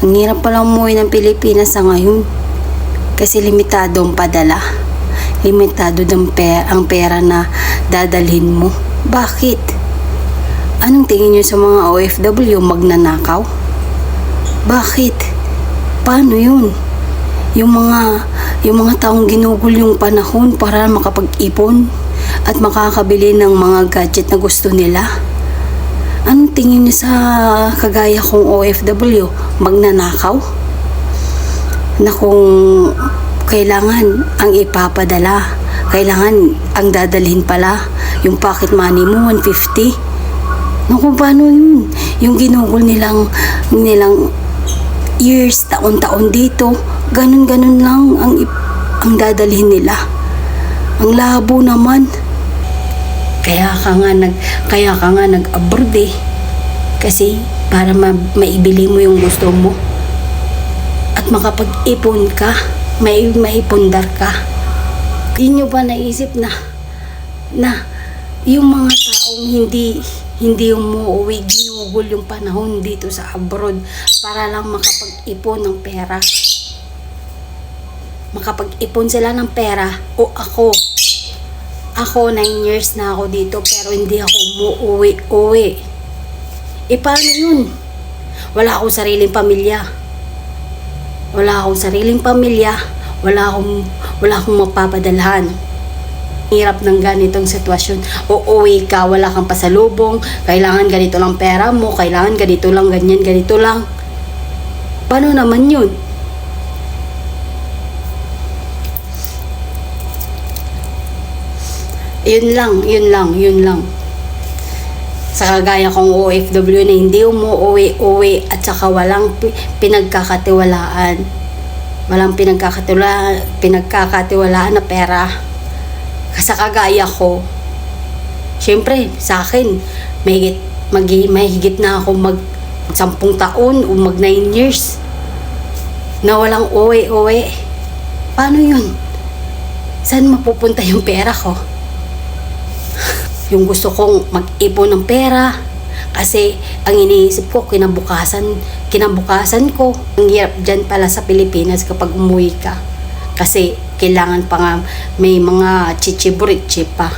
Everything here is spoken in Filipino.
Ang hirap pala umuwi ng Pilipinas sa ngayon. Kasi limitado ang padala. Limitado ng pera, ang pera na dadalhin mo. Bakit? Anong tingin niyo sa mga OFW magnanakaw? Bakit? Paano yun? Yung mga yung mga taong ginugol yung panahon para makapag-ipon at makakabili ng mga gadget na gusto nila. Anong tingin niyo sa kagaya kong OFW? Magnanakaw? Na kung kailangan ang ipapadala, kailangan ang dadalhin pala yung pocket money mo 150. No, kung paano yun? Yung ginugol nilang nilang years, taon-taon dito, ganun-ganun lang ang ang dadalhin nila. Ang labo naman. Kaya ka nga nag kaya ka nga nag-abroad eh. Kasi para ma, maibili mo yung gusto mo. At makapag-ipon ka, may maipundar ka. Hindi nyo ba naisip na na yung mga taong hindi hindi umuwi, ginugol yung panahon dito sa abroad para lang makapag-ipon ng pera. Makapag-ipon sila ng pera o ako. Ako, 9 years na ako dito pero hindi ako umuwi-uwi. E paano yun? Wala akong sariling pamilya. Wala akong sariling pamilya. Wala akong, wala akong mapapadalhan hirap ng ganitong sitwasyon. Uuwi ka, wala kang pasalubong, kailangan ganito lang pera mo, kailangan ganito lang, ganyan, ganito lang. Paano naman yun? Yun lang, yun lang, yun lang. Sa kagaya kong OFW na hindi umuwi-uwi at saka walang pi- pinagkakatiwalaan. Walang pinagkakatiwalaan, pinagkakatiwalaan na pera sa kagaya ko, syempre, sa akin, mahigit, mag, mahigit na ako mag sampung taon o mag 9 years na walang uwi-uwi. Paano yun? Saan mapupunta yung pera ko? Yung gusto kong mag-ipon ng pera kasi ang iniisip ko kinabukasan kinabukasan ko. Ang hirap dyan pala sa Pilipinas kapag umuwi ka. Kasi kailangan pa nga may mga chichiburitchi pa